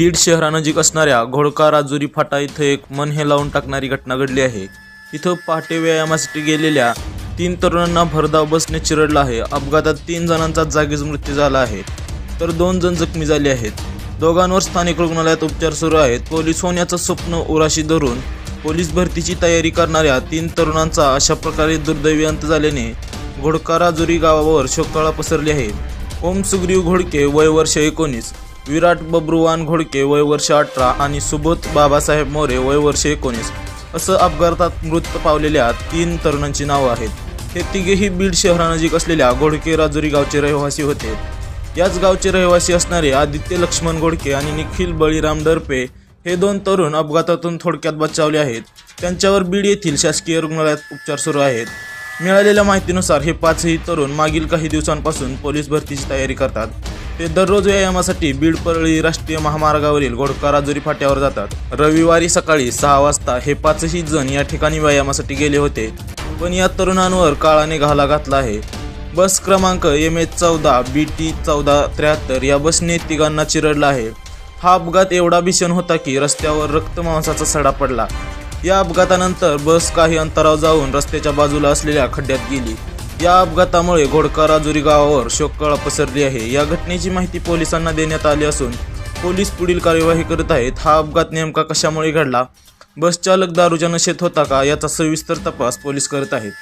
बीड शहरानजीक असणाऱ्या घोडका राजुरी फाटा इथं एक मन हे लावून टाकणारी घटना घडली आहे. इथं पहाटे व्यायामासाठी गेलेल्या तीन तरुणांना भरधाव बसने चिरडला आहे. अपघातात तीन जणांचा जागीच मृत्यू झाला आहे. तर दोन जण जखमी झाले आहेत. दोघांवर स्थानिक रुग्णालयात उपचार सुरू आहेत. पोलीस होण्याचं स्वप्न उराशी धरून पोलीस भरतीची तयारी करणाऱ्या तीन तरुणांचा अशा प्रकारे दुर्दैवी अंत झाल्याने घोडका राजुरी गावावर शोककळा पसरली आहे. ओम सुग्रीव घोडके वय वर्ष एकोणीस. विराट बब्रुवान घोडके वय वर्ष अठरा आणि सुबोध बाबासाहेब मोरे वय वर्ष एकोणीस. असं अपघातात मृत पावलेल्या तीन तरुणांची नावं आहेत. हे तिघेही बीड शहरानजीक असलेल्या घोडके राजुरी गावचे रहिवासी होते. याच गावचे रहिवासी असणारे आदित्य लक्ष्मण घोडके आणि निखिल बळीराम डरपे हे दोन तरुण अपघातातून थोडक्यात बचावले आहेत. त्यांच्यावर बीड येथील शासकीय रुग्णालयात उपचार सुरू आहेत. मिळालेल्या माहितीनुसार हे पाचही तरुण मागील काही दिवसांपासून पोलीस भरतीची तयारी करतात. ते दररोज व्यायामासाठी बीड परळी राष्ट्रीय महामार्गावरील घोडका राजुरी फाट्यावर जातात. रविवारी सकाळी सहा वाजता हे पाचही जण या ठिकाणी व्यायामासाठी गेले होते. पण या तरुणांवर काळाने घाला घातला आहे. बस क्रमांक एम एच चौदा बी टी चौदा त्र्याहत्तर या बसने तिघांना चिरडला आहे. हा अपघात एवढा भीषण होता की रस्त्यावर रक्तमांसाचा सडा पडला. या अपघातानंतर बस काही अंतरावर जाऊन रस्त्याच्या बाजूला असलेल्या खड्ड्यात गेली. या अपघातामुळे घोडका राजुरी गावावर शोककळा पसरली आहे. या घटनेची माहिती पोलिसांना देण्यात आली असून पोलीस पुढील कार्यवाही करत आहेत. हा अपघात नेमका कशामुळे घडला? बस चालक दारूच्या नशेत होता का? याचा सविस्तर तपास पोलीस करत आहेत.